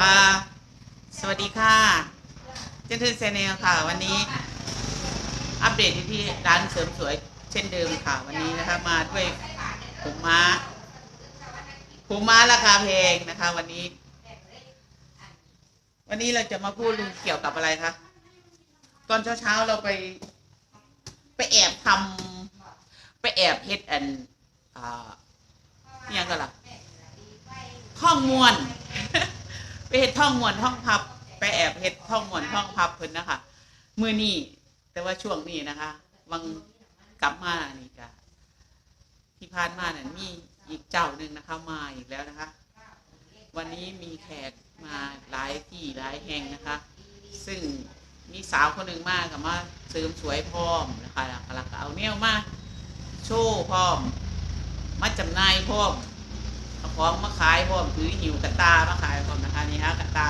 อ่าสวัสดีค่ะ เจนเทนเซเนลค่ะ วันนี้ อัปเดตอยู่ที่ร้านเสริมสวยเช่นเดิมค่ะ วันนี้นะคะมาด้วยผมม้าผมม้าราคาแพงนะคะ วันนี้ วันนี้เราจะมาพูดเกี่ยวกับอะไรคะตอนเช้าๆเราไป ไปแอบทำไปแอบเฮ็ดอันอ่าอิหยังกันล่ะท่องมวน ไปเฮ็ดท่องมวนท่องพับ ไปแอบเฮ็ดท่องมวนท่องพับเพิ่นนะคะมือนี่แต่ว่าช่วงนี้นะคะวังกลับมานี่ก็ที่ผ่านมาเนี่ยมีอีกเจ้าหนึ่งนะคะ มาอีกแล้วนะคะ วันนี้มีแขกมาหลายที่หลายแห่งนะคะ ซึ่งมีสาวคนหนึ่งมากกับมาเสริมสวยพร้อมนะคะแล้วก็เอาเนี่ยมาโชว์พร้อม มาจำนายพร้อม เอาของมาขายพร้อมถือหิวกระตามาขายพร้อมนะคะนี่ฮะกระตา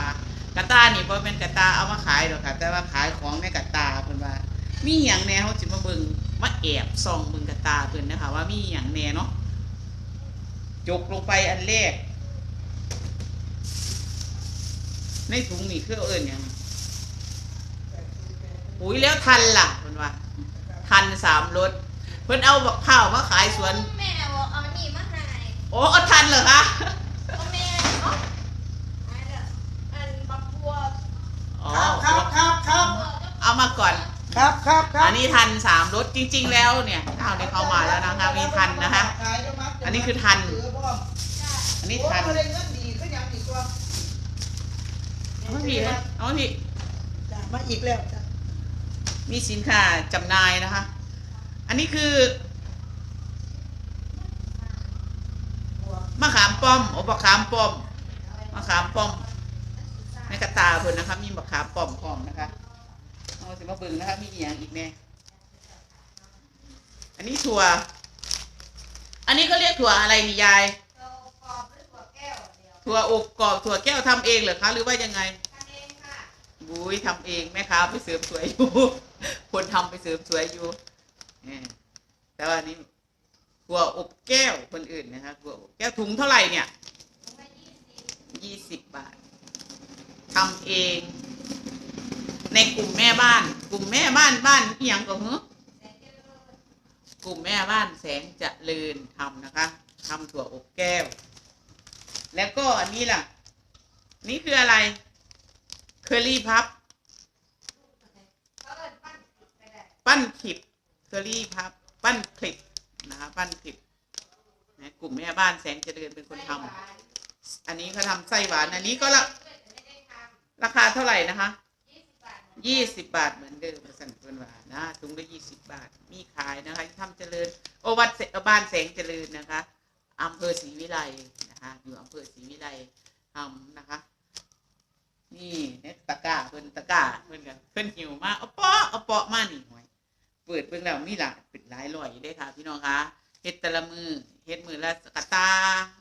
กระตานี่บ่เป็นกระตาเอามาขายหรอกค่ะ แต่ว่าขายของในกระตาเพิ่นว่า มีหยังแหน่เฮาสิมาเบิงมาแอบส่องเบิงกระตาเพิ่นนะคะว่ามีหยังแหน่เนาะจกลงไปอันแรกในถุงนี่คือเอิ้นหยังปุ๋ยแล้วทันล่ะเพิ่นว่า ทันสามรถเพิ่นเอาบักข้าวมาขายสวน โอ้เอาทันเหรอคะเอาแม่เนาะอันเด้ออันบักบัวอ๋อครับครับครับบัวก็เอามาก่อน ครับครับครับอันนี้ทันสามรถจริง ๆ แล้วเนี่ยเอาได้เข้ามาแล้วนะคะมีทันนะคะ อันนี้คือทันอันนี้ทันโอ้ยเงินดีก็ยังอีกตัวเอามาพี่นะเอามาพี่จ้ะมาอีกแล้วจ้ะมีสินค้าจำหน่ายนะคะ อันนี้คือ มะขามป้อมโอ้มะขามป้อมมะขามป้อมในกระตาเพิ่นนะคะ มีมะขามป้อมพร้อมนะคะเอาสิมาเบิ่งนะคะมีอหย่างอีกแน่อันนี้ถั่ว อันนี้ก็เรียกถั่วอะไรนี่ยายเรากรอบด้วยถั่วแก้วเดียวถั่วอบกรอบถั่วแก้วทำเองเหรอคะหรือว่ายังไงทำเองค่ะบุ้ยทำเองแม่ค้าไปเสริมสวยอยู่ คนทำไปเสริมสวยอยู่เออแต่ว่านี่ ถั่วอบแก้วคนอื่นนะคะถั่วอบแก้วถุงเท่าไหร่เนี่ยยี่สิบบาททำเอง ในกลุ่มแม่บ้าน กลุ่มแม่บ้านบ้านเอียงก็เหอแสนเดียวเลยกลุ่มแม่บ้านแสงจะเลินทำนะคะทำถั่วอบแก้ว แล้วก็อันนี้ล่ะ นี่คืออะไร เคอรี่พับ ปั้นผิดไปได้ปั้นขิดเคอรี่พับ ปั้นคลิป นะคะปั้นคลิปนะกลุ่มแม่บ้านแสงเจริญเป็นคนทำไส้หวาอันนี้เขาทำไส้หวานอันนี้ก็ละราคาเท่าไหร่นะคะยี่สิบบาทเหมือนเดิมสันเพิ่นว่านะถุงละยี่สิบบาท มีขายนะคะที่ทำเจริญ โอวัดเบ้านแสงเจริญนะคะอำเภอศรีวิไลนะคะอยู่อำเภอศรีวิไลทำนะคะ นี่เนี่ยตะกร้าเพิ่นตะกร้าเพิ่นกันเพิ่นหิวมากเอาเปาะเอาเปาะมานี่หน่อย เปิดเบิ่งแล้วมีหลายเป็นหลายร้อยอยู่เด้ค่ะ พี่น้องคะเฮ็ดแต่ละมือเฮ็ดมือละกะตา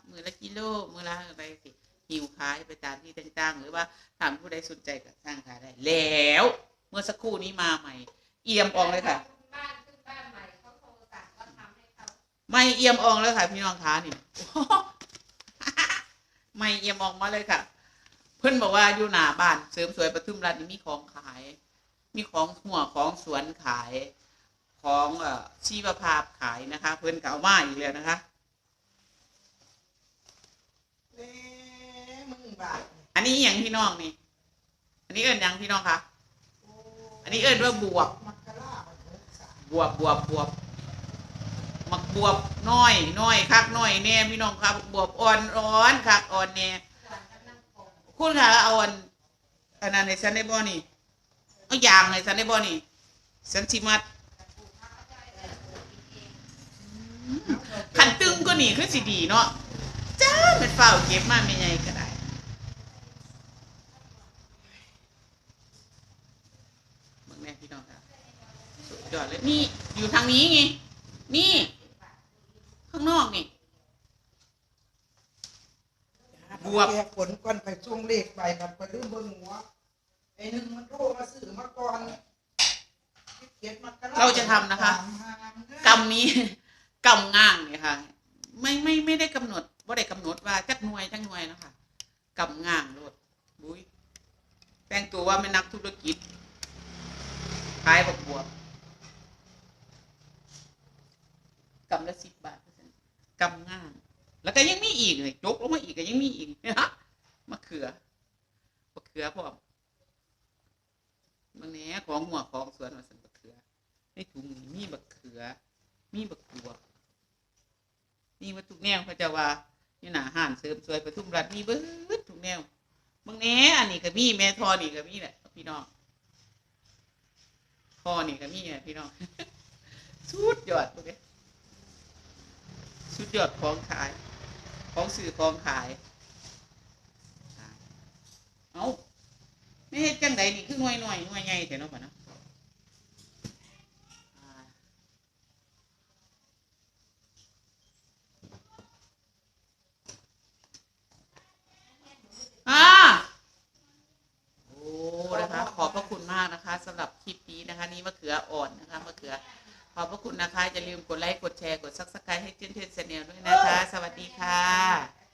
มือละกิโล มือละอะไรสิหิวขายไปตามที่ต่างๆ หรือว่าถามผู้ใดสนใจก็สร้างขายได้ แล้ว เมื่อสักครู่นี้มาใหม่ เอี่ยมอองเลยค่ะ บ้านขึ้นบ้านใหม่เขาโทรสั่งก็ทำให้เขาไม่เอี่ยมอองแล้วค่ะ พี่น้องคะนี่ ไม่เอี่ยมอองมาเลยค่ะ เพื่อนบอกว่าอยู่หน้าบ้านเสริมสวยปทุมรัฐนี่มีของขาย มีของหัวของสวนขาย ของเอ่อชีวภาพขายนะคะ เพื่อนเก่ามาอีกแล้วนะคะเอ้มึงบาทอันนี้อหย่างพี่น้องนี่ อันนี้เอิญยังพี่น้องคะอันนี้เอิญว่าบวบมักกะลาบักเถิดสามบวบบวบบวบมักบวบน้อยน้อยคักน้อยแน่พี่น้องครับบวบอ่อนร้อนคักอ่อนแน่ส่วนกำลังปงคุณค่ะเอาอันอันนั้นให้ฉันได้บ่นี่เอาอย่างให้ฉันได้บ่นี่ฉันสิมัด แต่ปลูกข้าวได้เลยปลูกกินเอง ขันตึงก็นี่คือสิดีเนาะจ้าเป็นเฝ้าเก็บมาไม่ไงก็ได้เบิ่งแน่พี่น้องครับสุดยอดเลยนี่อยู่ทางนี้ไงนี่ ข้างนอกนี่บวบแกผลก่อนไปช่วงเลขไปกันไปลืมเบิ่งหัวไอ้หนึ่งมันโทรมาซื้อมาก่อนเก็บมกรเราจะทำนะคะสามห้าเด้อกำนี้ กำง่างเนี่ยค่ะ ไม่ไม่ไม่ได้กำหนดว่าได้กำหนดว่าจักหน่วยจักหน่วยนะคะกำง่างโลดบอุ้ยแต่งตัวว่าไม่นักธุรกิจขายบกบวบกำละสิบบาทกำง่ามแล้วก็ยังมีอีกเลยจกลงมาอีกก็ยังมีอีกนะฮะมะเขือมะเขือพร้อมบางแหน่ของหัวของสวนมาสันมะเขือในถุงนี่มีมะเขือ มีบักบวบ มีวัตถุกแนวเขาจะว่านี่หนาห่านเสริมสวยปทุมรัฐมีเบิดทุกแนวบางแหนอันนี้ก็มีแม่ทอนี่ก็มีแหละพี่น้องทอนี่ก็มีแหละพี่น้องสุดยอดพวกนี้สุดยอดของขาย ของสื่อของขาย เอาไม่เฮ็ดจังใดนี่คือหน่วยหน่วยหน่วยใหญ่แต่เนาะป่ะเนาะอ่าอ่าโอ้นะคะ ขอบพระคุณมากนะคะสำหรับคลิป นะคะ นี่มะเขืออ่อนนะคะมะเขือขอบพระคุณนะคะอย่าลืมกดไลค์กดแชร์กดซับสไครต์ให้เจนเทนเซเนียด้วยนะคะ สวัสดีค่ะ